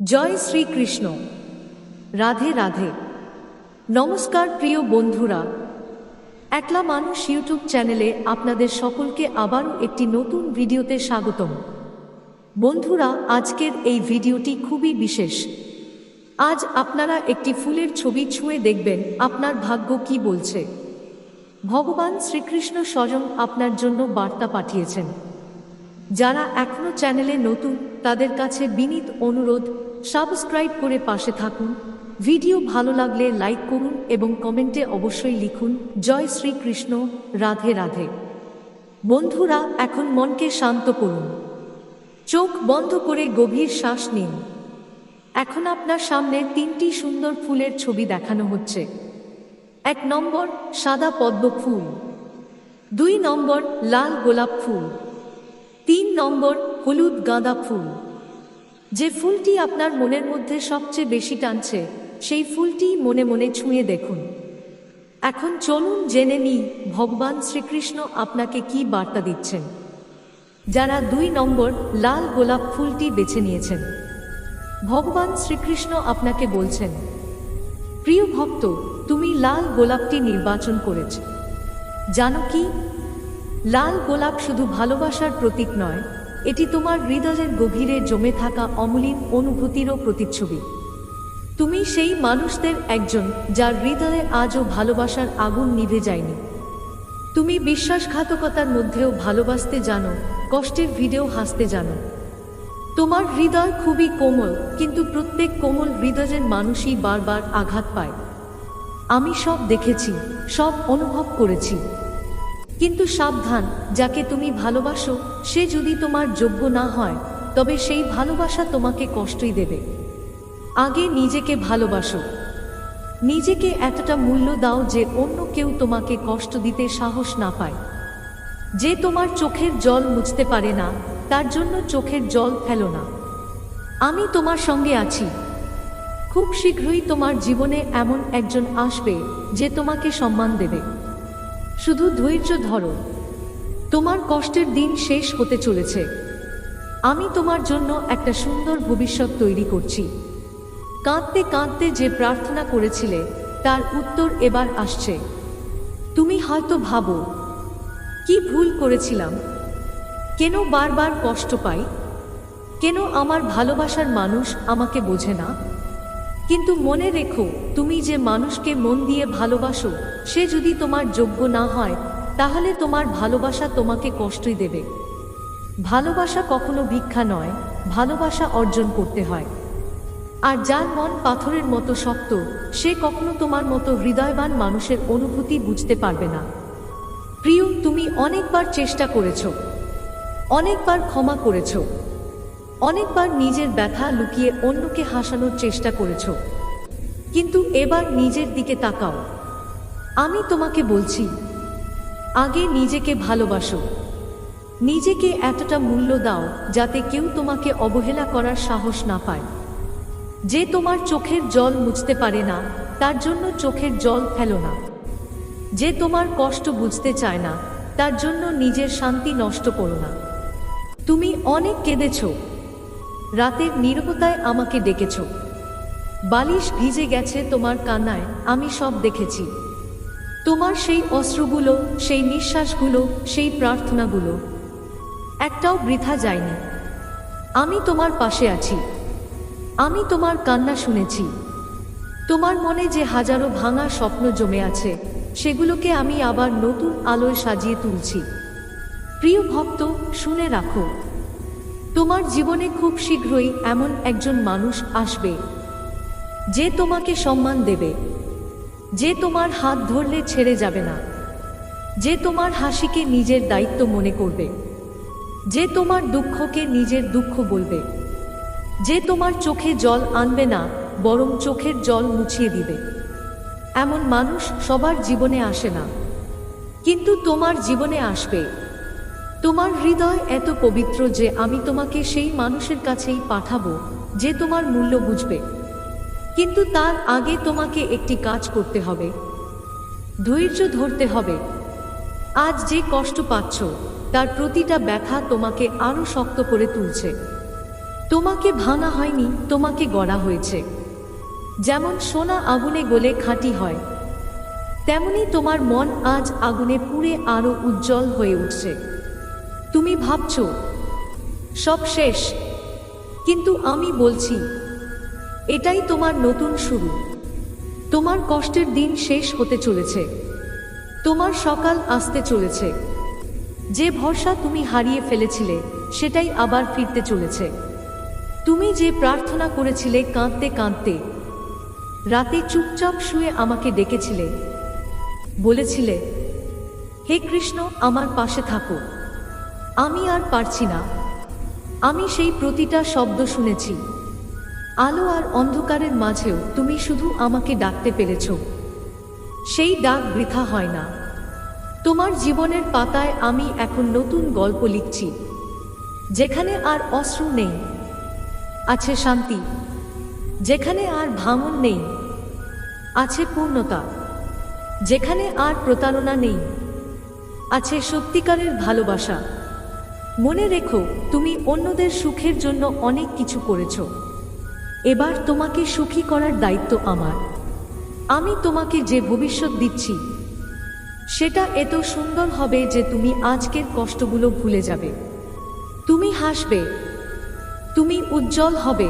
জয় শ্রীকৃষ্ণ রাধে রাধে। নমস্কার প্রিয় বন্ধুরা। একলা মানুষ ইউটিউব চ্যানেলে আপনাদের সকলকে আবারও একটি নতুন ভিডিওতে স্বাগতম। বন্ধুরা, আজকের এই ভিডিওটি খুবই বিশেষ। আজ আপনারা একটি ফুলের ছবি ছুঁয়ে দেখবেন আপনার ভাগ্য কি বলছে। ভগবান শ্রীকৃষ্ণ স্বয়ং আপনার জন্য বার্তা পাঠিয়েছেন। যারা এখনও চ্যানেলে নতুন, তাদের কাছে বিনীত অনুরোধ, সাবস্ক্রাইব করে পাশে থাকুন। ভিডিও ভালো লাগলে লাইক করুন এবং কমেন্টে অবশ্যই লিখুন, জয় শ্রীকৃষ্ণ, রাধে রাধে। বন্ধুরা, এখন মনকে শান্ত করুন। চোখ বন্ধ করে গভীর শ্বাস নিন। এখন আপনার সামনে তিনটি সুন্দর ফুলের ছবি দেখানো হচ্ছে। এক নম্বর সাদা পদ্ম ফুল। দুই নম্বর লাল গোলাপ ফুল। তিন নম্বর হলুদ গাঁদা ফুল। যে ফুলটি আপনার মনের মধ্যে সবচেয়ে বেশি টানছে, সেই ফুলটি মনে মনে ছুঁয়ে দেখুন। এখন চলুন জেনে নিই ভগবান শ্রীকৃষ্ণ আপনাকে কি বার্তা দিচ্ছেন। যারা দুই নম্বর লাল গোলাপ ফুলটি বেছে নিয়েছেন। ভগবান শ্রীকৃষ্ণ আপনাকে বলছেন, প্রিয় ভক্ত, তুমি লাল গোলাপটি নির্বাচন করেছ। জানো কি? লাল গোলাপ শুধু ভালোবাসার প্রতীক নয়, এটি তোমার হৃদয়ের গভীরে জমে থাকা অমলিন অনুভূতিরও প্রতিচ্ছবি। তুমি সেই মানুষদের একজন যার হৃদয়ে আজও ভালোবাসার আগুন নিভে যায়নি। তুমি বিশ্বাসঘাতকতার মধ্যেও ভালোবাসতে জানো, কষ্টের ভিডিও হাসতে জানো। তোমার হৃদয় খুবই কোমল, কিন্তু প্রত্যেক কোমল হৃদয়ের মানুষই বারবার আঘাত পায়। আমি সব দেখেছি, সব অনুভব করেছি। কিন্তু সাবধান, যাকে তুমি ভালোবাসো, সে যদি তোমার যোগ্য না হয়, তবে সেই ভালোবাসা তোমাকে কষ্টই দেবে। আগে নিজেকে ভালোবাসো। নিজেকে এতটা মূল্য দাও যে অন্য কেউ তোমাকে কষ্ট দিতে সাহস না পায়। যে তোমার চোখের জল মুছতে পারে না, তার জন্য চোখের জল ফেলো না। আমি তোমার সঙ্গে আছি। খুব শীঘ্রই তোমার জীবনে এমন একজন আসবে, যে তোমাকে সম্মান দেবে। শুধু ধৈর্য ধরো। তোমার কষ্টের দিন শেষ হতে চলেছে। আমি তোমার জন্য একটা সুন্দর ভবিষ্যৎ তৈরি করছি। কাঁদতে কাঁদতে যে প্রার্থনা করেছিলে, তার উত্তর এবার আসছে। তুমি হয়তো ভাবো, কি ভুল করেছিলাম? কেন বারবার কষ্ট পাই? কেন আমার ভালোবাসার মানুষ আমাকে বোঝে না? কিন্তু মনে রেখো, তুমি যে মানুষকে মন দিয়ে ভালোবাসো, সে যদি তোমার যোগ্য না হয়, তাহলে তোমার ভালোবাসা তোমাকে কষ্টই দেবে। ভালোবাসা কখনো ভিক্ষা নয়, ভালোবাসা অর্জন করতে হয়। আর যার মন পাথরের মতো শক্ত, সে কখনো তোমার মতো হৃদয়বান মানুষের অনুভূতি বুঝতে পারবে না। প্রিয়, তুমি অনেকবার চেষ্টা করেছ, অনেকবার ক্ষমা করেছ অনেকবার নিজের ব্যথা লুকিয়ে অন্যকে হাসানোর চেষ্টা করেছ। কিন্তু এবার নিজের দিকে তাকাও। আমি তোমাকে বলছি, আগে নিজেকে ভালোবাসো। নিজেকে এতটা মূল্য দাও যাতে কেউ তোমাকে অবহেলা করার সাহস না পায়। যে তোমার চোখের জল মুছতে পারে না, তার জন্য চোখের জল ফেলো না। যে তোমার কষ্ট বুঝতে চায় না, তার জন্য নিজের শান্তি নষ্ট করো না। তুমি অনেক কেঁদেছো রাতের নীরবতায় আমাকে ডেকেছ। বালিশ ভিজে গেছে তোমার কান্নায়, আমি সব দেখেছি। তোমার সেই অস্ত্রগুলো, সেই নিঃশ্বাসগুলো, সেই প্রার্থনাগুলো। একটাও বৃথা যায়নি। আমি তোমার পাশে আছি। আমি তোমার কান্না শুনেছি। তোমার মনে যে হাজারো ভাঙা স্বপ্ন জমে আছে, সেগুলোকে আমি আবার নতুন আলোয় সাজিয়ে তুলছি। প্রিয় ভক্ত, শুনে রাখো তোমার জীবনে খুব শীঘ্রই এমন একজন মানুষ আসবে, যে তোমাকে সম্মান দেবে, যে তোমার হাত ধরলে ছেড়ে যাবে না, যে তোমার হাসিকে নিজের দায়িত্ব মনে করবে, যে তোমার দুঃখকে নিজের দুঃখ বলবে, যে তোমার চোখে জল আনবে না, বরং চোখের জল মুছিয়ে দিবে। এমন মানুষ সবার জীবনে আসে না, কিন্তু তোমার জীবনে আসবে। তোমার হৃদয় এত পবিত্র যে আমি তোমাকে সেই মানুষের কাছেই পাঠাবো, যে তোমার মূল্য বুঝবে। কিন্তু তার আগে তোমাকে একটি কাজ করতে হবে। ধৈর্য ধরতে হবে। আজ যে কষ্ট পাচ্ছ, তার প্রতিটা ব্যথা তোমাকে আরও শক্ত করে তুলছে। তোমাকে ভাঙা হয়নি, তোমাকে গড়া হয়েছে। যেমন সোনা আগুনে গলে খাঁটি হয়, তেমনি তোমার মন আজ আগুনে পুড়ে আরও উজ্জ্বল হয়ে উঠছে। তুমি ভাবছ, সব শেষ। কিন্তু আমি বলছি, এটাই তোমার নতুন শুরু। তোমার কষ্টের দিন শেষ হতে চলেছে। তোমার সকাল আসতে চলেছে। যে ভরসা তুমি হারিয়ে ফেলেছিলে, সেটাই আবার ফিরতে চলেছে। তুমি যে প্রার্থনা করেছিলে কাঁদতে কাঁদতে, রাতে চুপচাপ শুয়ে আমাকে ডেকেছিলে। বলেছিলে, হে কৃষ্ণ, আমার পাশে থাকো। আমি আর পারছি না। আমি সেই প্রতিটা শব্দ শুনেছি। আলো আর অন্ধকারের মাঝেও তুমি শুধু আমাকে ডাকতে পেরেছ। সেই ডাক বৃথা হয় না। তোমার জীবনের পাতায় আমি এখন নতুন গল্প লিখছি, যেখানে আর অশ্রু নেই। আছে শান্তি, যেখানে আর ভাঙন নেই। আছে পূর্ণতা, যেখানে আর প্রতারণা নেই। আছে সত্যিকারের ভালোবাসা। মনে রেখো, তুমি অন্যদের সুখের জন্য অনেক কিছু করেছ। এবার তোমাকে সুখী করার দায়িত্ব আমার। আমি তোমাকে যে ভবিষ্যৎ দিচ্ছি, সেটা এত সুন্দর হবে যে তুমি আজকের কষ্টগুলো ভুলে যাবে। তুমি হাসবে, তুমি উজ্জ্বল হবে।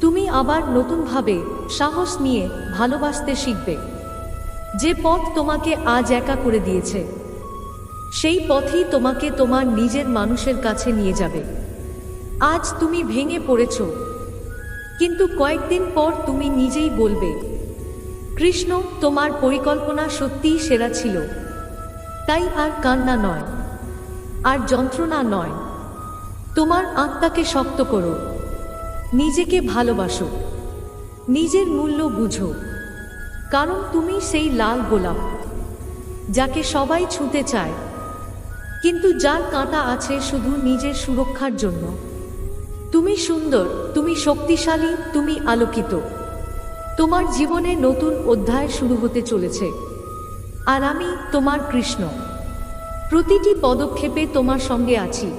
তুমি আবার নতুনভাবে সাহস নিয়ে ভালোবাসতে শিখবে। যে পথ তোমাকে আজ একা করে দিয়েছে। সেই পথেই তোমাকে তোমার নিজের মানুষের কাছে নিয়ে যাবে। আজ তুমি ভেঙে পড়েছ। কিন্তু কয়েকদিন পর তুমি নিজেই বলবে, কৃষ্ণ, তোমার পরিকল্পনা সত্যিই সেরা ছিল। তাই আর কান্না নয়, আর যন্ত্রণা নয়। তোমার আত্মাকে শক্ত করো, নিজেকে ভালোবাসো, নিজের মূল্য বুঝো। কারণ তুমি সেই লাল গোলাপ, যাকে সবাই ছুঁতে চায়। কিন্তু যার কাঁটা আছে শুধু নিজের সুরক্ষার জন্য। তুমি সুন্দর, তুমি শক্তিশালী, তুমি আলোকিত। তোমার জীবনে নতুন অধ্যায় শুরু হতে চলেছে। আর আমি তোমার কৃষ্ণ। প্রতিটি পদক্ষেপে তোমার সঙ্গে আছি।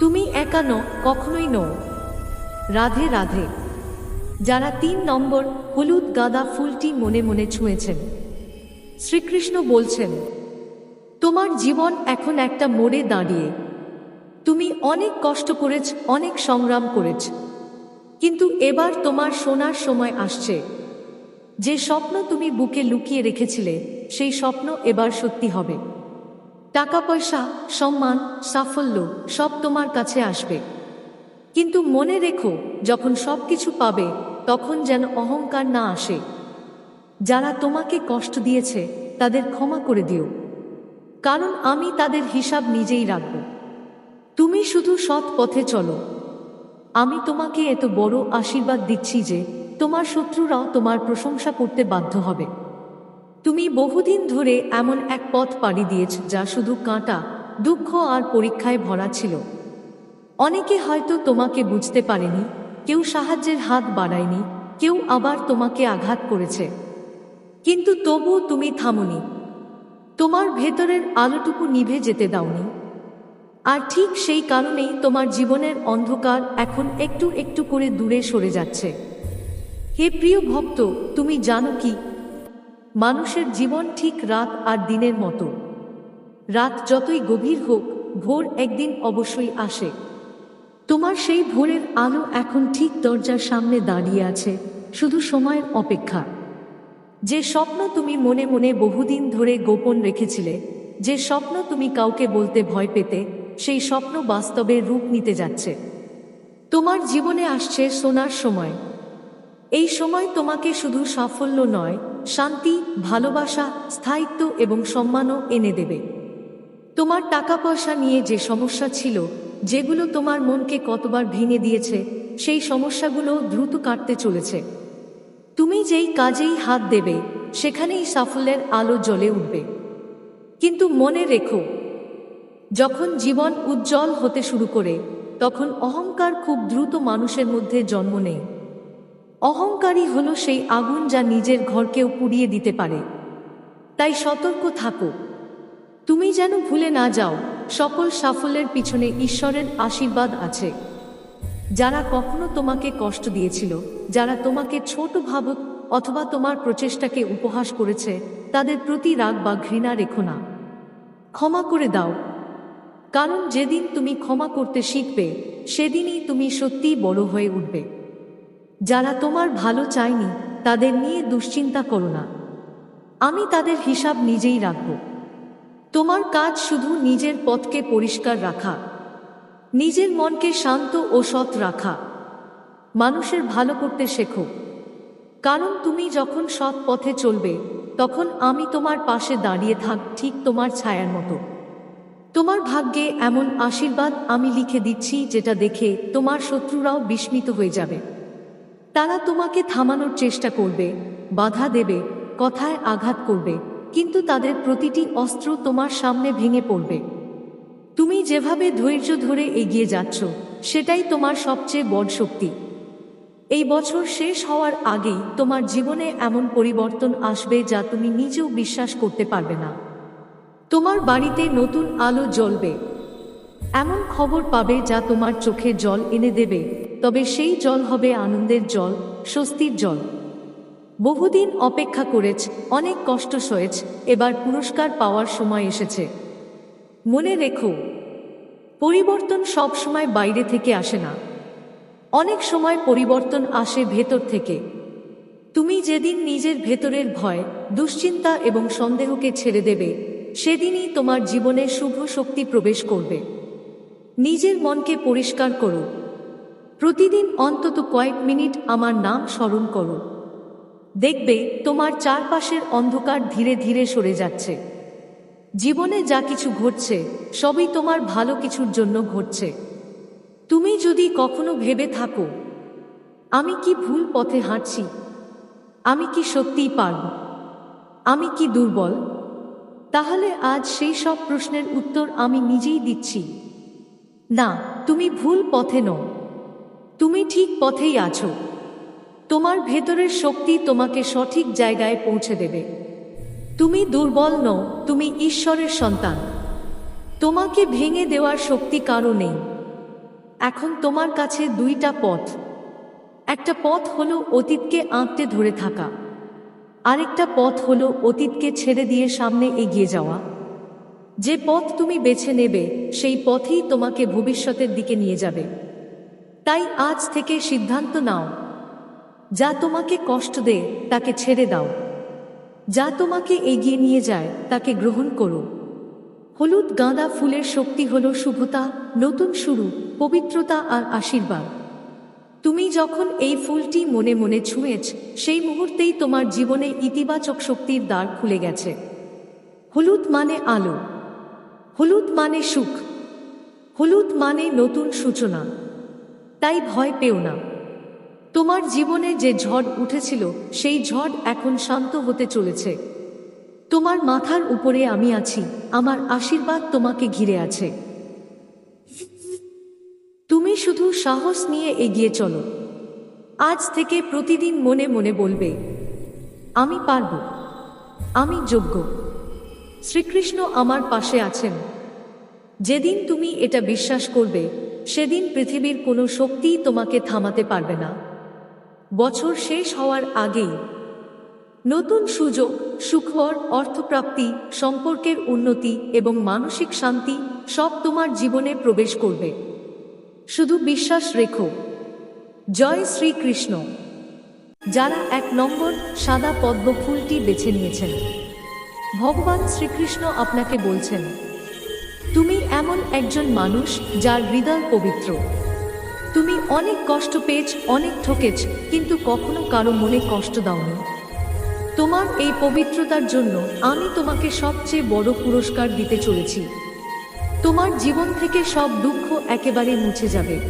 তুমি একা ন কখনোই নও। রাধে রাধে। যারা তিন নম্বর হলুদ গাঁদা ফুলটি মনে মনে ছুঁয়েছেন। শ্রীকৃষ্ণ বলছেন তোমার জীবন এখন একটা মোড়ে দাঁড়িয়ে। তুমি অনেক কষ্ট করেছ, অনেক সংগ্রাম করেছ। কিন্তু এবার তোমার শোনার সময় আসছে। যে স্বপ্ন তুমি বুকে লুকিয়ে রেখেছিলে, সেই স্বপ্ন এবার সত্যি হবে। টাকা পয়সা সম্মান, সাফল্য, সব তোমার কাছে আসবে। কিন্তু মনে রেখো, যখন সব কিছু পাবে, তখন যেন অহংকার না আসে। যারা তোমাকে কষ্ট দিয়েছে, তাদের ক্ষমা করে দিও। কারণ আমি তাদের হিসাব নিজেই রাখব। তুমি শুধু সৎ পথে চলো। আমি তোমাকে এত বড় আশীর্বাদ দিচ্ছি যে তোমার শত্রুরাও তোমার প্রশংসা করতে বাধ্য হবে। তুমি বহুদিন ধরে এমন এক পথ পাড়ি দিয়েছ যা শুধু কাঁটা, দুঃখ আর পরীক্ষায় ভরা ছিল। অনেকে হয়তো তোমাকে বুঝতে পারেনি, কেউ সাহায্যের হাত বাড়ায়নি, কেউ আবার তোমাকে আঘাত করেছে। কিন্তু তবু তুমি থামনি। তোমার ভেতরের আলোটুকু নিভে যেতে দাওনি। আর ঠিক সেই কারণেই তোমার জীবনের অন্ধকার এখন একটু একটু করে দূরে সরে যাচ্ছে। হে প্রিয় ভক্ত, তুমি জানো কি? মানুষের জীবন ঠিক রাত আর দিনের মতো। রাত যতই গভীর হোক, ভোর একদিন অবশ্যই আসে। তোমার সেই ভোরের আলো এখন ঠিক দরজার সামনে দাঁড়িয়ে আছে, শুধু সময়ের অপেক্ষা। যে স্বপ্ন তুমি মনে মনে বহুদিন ধরে গোপন রেখেছিলে, যে স্বপ্ন তুমি কাউকে বলতে ভয় পেতে, সেই স্বপ্ন বাস্তবে রূপ নিতে যাচ্ছে। তোমার জীবনে আসছে সোনার সময়। এই সময় তোমাকে শুধু সাফল্য নয়, শান্তি, ভালোবাসা, স্থায়িত্ব এবং সম্মানও এনে দেবে। তোমার টাকা পয়সা নিয়ে যে সমস্যা ছিল, যেগুলো তোমার মনকে কতবার ভেঙে দিয়েছে, সেই সমস্যাগুলো দ্রুত কাটতে চলেছে। তুমি যেই কাজেই হাত দেবে, সেখানেই সাফল্যের আলো জ্বলে উঠবে। কিন্তু মনে রেখো, যখন জীবন উজ্জ্বল হতে শুরু করে, তখন অহংকার খুব দ্রুত মানুষের মধ্যে জন্ম নেয়। অহংকারী হলো সেই আগুন যা নিজের ঘরকেও পুড়িয়ে দিতে পারে। তাই সতর্ক থাকো। তুমি যেন ভুলে না যাও, সকল সাফল্যের পিছনে ঈশ্বরের আশীর্বাদ আছে। যারা কখনো তোমাকে কষ্ট দিয়েছিল, যারা তোমাকে ছোট ভাবক অথবা তোমার প্রচেষ্টাকে উপহাস করেছে, তাদের প্রতি রাগ বা ঘৃণা রেখো না। ক্ষমা করে দাও। কারণ যেদিন তুমি ক্ষমা করতে শিখবে, সেদিনই তুমি সত্যিই বড় হয়ে উঠবে। যারা তোমার ভালো চায়নি, তাদের নিয়ে দুশ্চিন্তা করো না। আমি তাদের হিসাব নিজেই রাখব। তোমার কাজ শুধু নিজের পথকে পরিষ্কার রাখা। নিজের মনকে শান্ত ও সৎ রাখা। মানুষের ভালো করতে শেখো। কারণ তুমি যখন সৎ পথে চলবে, তখন আমি তোমার পাশে দাঁড়িয়ে থাক ঠিক তোমার ছায়ার মতো। তোমার ভাগ্যে এমন আশীর্বাদ আমি লিখে দিচ্ছি যেটা দেখে তোমার শত্রুরাও বিস্মিত হয়ে যাবে। তারা তোমাকে থামানোর চেষ্টা করবে, বাধা দেবে, কথায় আঘাত করবে, কিন্তু তাদের প্রতিটি অস্ত্র তোমার সামনে ভেঙে পড়বে। তুমি যেভাবে ধৈর্য ধরে এগিয়ে যাচ্ছ, সেটাই তোমার সবচেয়ে বড় শক্তি। এই বছর শেষ হওয়ার আগেই তোমার জীবনে এমন পরিবর্তন আসবে যা তুমি নিজেও বিশ্বাস করতে পারবে না। তোমার বাড়িতে নতুন আলো জ্বলবে। এমন খবর পাবে যা তোমার চোখে জল এনে দেবে, তবে সেই জল হবে আনন্দের জল, স্বস্তির জল। বহুদিন অপেক্ষা করেছ, অনেক কষ্ট সয়েছ, এবার পুরস্কার পাওয়ার সময় এসেছে। মনে রেখো, পরিবর্তন সব সময় বাইরে থেকে আসে না। অনেক সময় পরিবর্তন আসে ভেতর থেকে। তুমি যেদিন নিজের ভেতরের ভয়, দুশ্চিন্তা এবং সন্দেহকে ছেড়ে দেবে, সেদিনই তোমার জীবনে শুভ শক্তি প্রবেশ করবে। নিজের মনকে পরিষ্কার করো। প্রতিদিন অন্তত কয়েক মিনিট আমার নাম স্মরণ করো। দেখবে তোমার চারপাশের অন্ধকার ধীরে ধীরে সরে যাচ্ছে। জীবনে যা কিছু ঘটছে, সবই তোমার ভালো কিছুর জন্য ঘটছে। তুমি যদি কখনো ভেবে থাকো, আমি কি ভুল পথে হাঁটছি? আমি কি সত্যিই পারব? আমি কি দুর্বল? তাহলে আজ সেই সব প্রশ্নের উত্তর আমি নিজেই দিচ্ছি। না, তুমি ভুল পথে নও। তুমি ঠিক পথেই আছো। তোমার ভেতরের শক্তি তোমাকে সঠিক জায়গায় পৌঁছে দেবে। তুমি দুর্বল নও, তুমি ঈশ্বরের সন্তান। তোমাকে ভেঙে দেওয়ার শক্তি কারও নেই। এখন তোমার কাছে দুইটা পথ। একটা পথ হলো অতীতকে আঁকতে ধরে থাকা। আরেকটা পথ হলো অতীতকে ছেড়ে দিয়ে সামনে এগিয়ে যাওয়া। যে পথ তুমি বেছে নেবে, সেই পথেই তোমাকে ভবিষ্যতের দিকে নিয়ে যাবে। তাই আজ থেকে সিদ্ধান্ত নাও। যা তোমাকে কষ্ট দেয়, তাকে ছেড়ে দাও। যা তোমাকে এগিয়ে নিয়ে যায়, তাকে গ্রহণ করো। হলুদ গাঁদা ফুলের শক্তি হল শুভতা, নতুন শুরু, পবিত্রতা আর আশীর্বাদ। তুমি যখন এই ফুলটি মনে মনে ছুঁয়েছ, সেই মুহূর্তেই তোমার জীবনে ইতিবাচক শক্তির দ্বার খুলে গেছে। হলুদ মানে আলো। হলুদ মানে সুখ। হলুদ মানে নতুন সূচনা। তাই ভয় পেও না। তোমার জীবনে যে ঝড় উঠেছিল, সেই ঝড় এখন শান্ত হতে চলেছে। তোমার মাথার উপরে আমি আছি, আমার আশীর্বাদ তোমাকে ঘিরে আছে। তুমি শুধু সাহস নিয়ে এগিয়ে চলো। আজ থেকে প্রতিদিন মনে মনে বলবে, আমি পারব। আমি যোগ্য। শ্রীকৃষ্ণ আমার পাশে আছেন। যেদিন তুমি এটা বিশ্বাস করবে, সেদিন পৃথিবীর কোনো শক্তিই তোমাকে থামাতে পারবে না। বছর শেষ হওয়ার আগেই নতুন সুযোগ, সুখবর, অর্থপ্রাপ্তি, সম্পর্কের উন্নতি এবং মানসিক শান্তি সব তোমার জীবনে প্রবেশ করবে। শুধু বিশ্বাস রেখো। জয় শ্রীকৃষ্ণ। যারা এক নম্বর সাদা পদ্ম ফুলটি বেছে নিয়েছেন। ভগবান শ্রীকৃষ্ণ আপনাকে বলছেন, তুমি এমন একজন মানুষ যার হৃদয় পবিত্র। তুমি অনেক কষ্ট পেয়েছ, অনেক ঠকেছ, কিন্তু কখনো কারও মনে কষ্ট দাওনি। তোমার এই পবিত্রতার জন্য আমি তোমাকে সবচেয়ে বড় পুরস্কার দিতে চলেছি। তোমার জীবন থেকে সব দুঃখ একেবারে মুছে যাবে।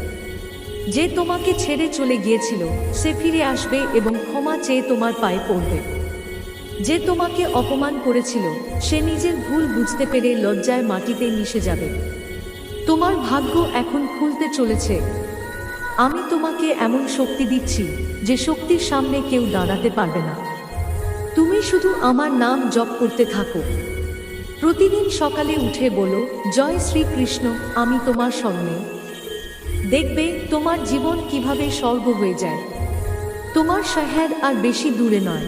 যে তোমাকে ছেড়ে চলে গিয়েছিল, সে ফিরে আসবে এবং ক্ষমা চেয়ে তোমার পায়ে পড়বে। যে তোমাকে অপমান করেছিল, সে নিজের ভুল বুঝতে পেরে লজ্জায় মাটিতে মিশে যাবে। তোমার ভাগ্য এখন খুলতে চলেছে তোমাকে এমন শক্তি দিচ্ছি যে শক্তির সামনে কেউ দাঁড়াতে পারবে না। তুমি শুধু আমার নাম জপ করতে থাকো। প্রতিদিন সকালে উঠে বলো, জয় শ্রীকৃষ্ণ, আমি তোমার স্মরণে। দেখবে তোমার জীবন কীভাবে স্বর্গ হয়ে যায়। তোমার শহর আর বেশি দূরে নয়।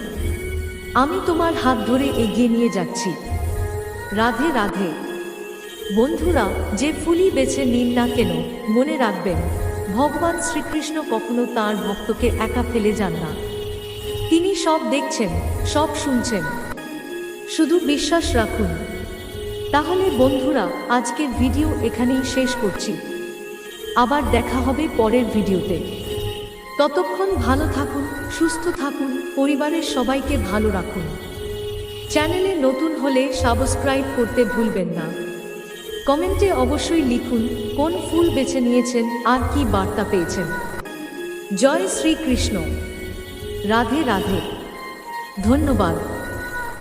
আমি তোমার হাত ধরে এগিয়ে নিয়ে যাচ্ছি। রাধে রাধে। বন্ধুরা, যে ফুলই বেছে নিন না কেন, মনে রাখবেন ভগবান শ্রীকৃষ্ণ কখনো তার ভক্তকে একা ফেলে যান না। তিনি সব দেখছেন, সব শুনছেন। শুধু বিশ্বাস রাখুন। তাহলে বন্ধুরা, আজকের ভিডিও এখানেই শেষ করছি। আবার দেখা হবে পরের ভিডিওতে। ততক্ষণ ভালো থাকুন, সুস্থ থাকুন, পরিবারের সবাইকে ভালো রাখুন। চ্যানেলে নতুন হলে সাবস্ক্রাইব করতে ভুলবেন না। কমেন্টে অবশ্যই লিখুন কোন ফুল বেছে নিয়েছেন আর কি বার্তা পেয়েছেন। জয় শ্রীকৃষ্ণ। রাধে রাধে। ধন্যবাদ।